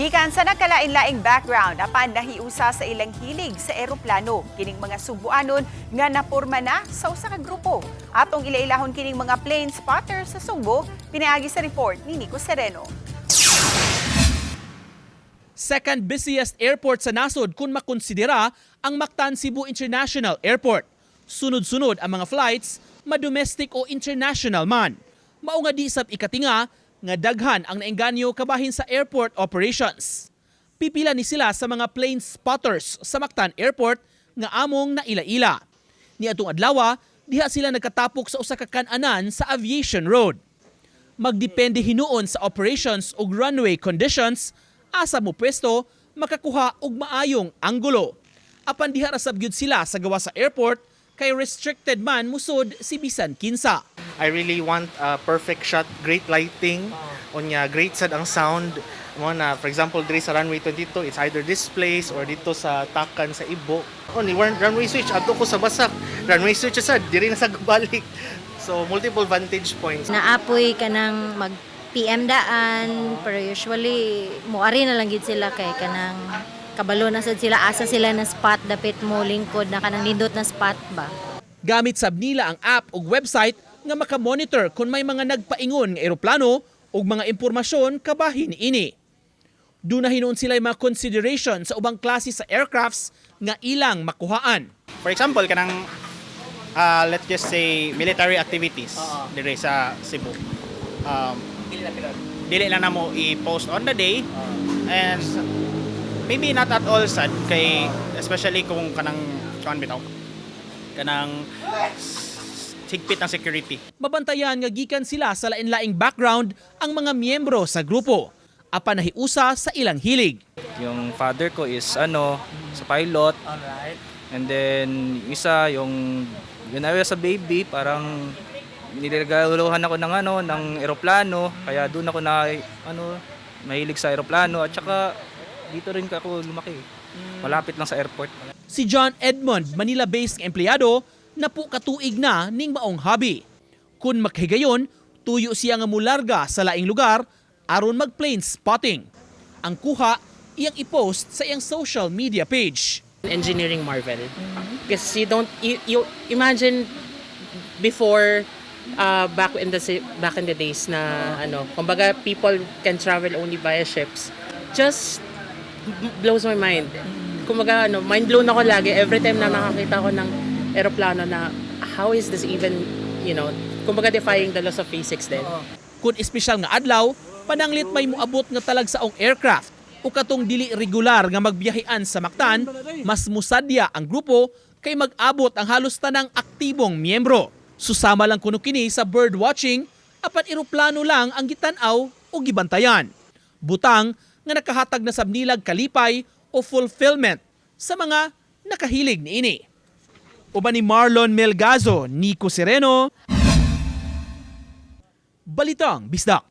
Gikan sa nakalain-laing background, apan nahiusa sa ilang hilig sa eroplano. Kining mga subuanon nga napurma na sa usa ka grupo. Atong ilailahon kining mga plane spotters sa Sugbo, pinaagi sa report ni Nico Sereno. second busiest airport sa nasod kung makonsidera ang Mactan Cebu International Airport. Sunod-sunod ang mga flights, ma-domestic o international man. Mao nga di sab ikatinga nga daghan ang naengganyo kabahin sa airport operations. Pipila ni sila sa mga plane spotters sa Mactan Airport nga among naila-ila. Ni atong adlaw, diha sila nagkatapok sa usa ka kan-anan sa Aviation Road magdepende hinuon sa operations ug runway conditions asa mo pwesto makakuha og maayong anggulo. Apan diha ra sab sila sa gawa sa airport kay restricted man musod si bisan kinsa. I really want a perfect shot, great lighting, unya great sad ang sound. Mo na for example diri sa runway 22 it's either this place or dito sa Takan sa Ibo. Only one runway switch adto ko sa Basak. Runway switch sad diri na sa balik. So multiple vantage points. naapoy ka ng mag PM daan pero usually muari na lang gid sila kay kanang kabalo na sad sila asa sila na spot dapit mo lingkod na kanang nindot na spot ba Gamit sab nila ang app ug website nga makamonitor kung may mga nagpaingon nga eroplano ug mga impormasyon kabahin ini. Doon na hinuon sila mga consideration sa ubang klase sa aircrafts nga ilang makuhaan. For example, kanang uh, let's just say military activities dire sa Cebu. Um, dili lang na mo i-post on the day and maybe not at all sad kay especially kung kanang kuan bitaw kanang higpit ng security. Mabantayan nga gikan sila sa lain-laing background ang mga miyembro sa grupo. Apan nahiusa sa ilang hilig. Yung father ko is ano, sa pilot. And then isa yung yun ay sa baby, parang nilaguluhan ako ng ano, ng eroplano, kaya doon ako na ano, mahilig sa eroplano at saka dito rin ako lumaki. Malapit lang sa airport. Si John Edmond, Manila-based empleyado, na po katuig na ning maong hobby. Kung makhigayon, tuyo siya nga mularga sa laing lugar aron mag-plane spotting. Ang kuha, iyang i-post sa iyang social media page. engineering marvel you don't you, you imagine before uh, back in the back in the days na ano kumbaga people can travel only via ships just blows my mind kumbaga ano mind blown ako lagi every time na nakakita ko ng eroplano na how is this even you know kumbaga defying the laws of physics din Kung espesyal nga adlaw, pananglit may muabot nga talag sa ong aircraft o katong dili regular nga magbiyahean sa Mactan, mas musadya ang grupo kay mag-abot ang halos tanang aktibong miyembro. Susama lang kuno kini sa bird watching apan eroplano lang ang gitanaw o gibantayan. Butang nga nakahatag na sabnilag kalipay o fulfillment sa mga nakahilig niini. Uban ni Marlon Melgazo, Nico Sereno, Balitang Bisdak.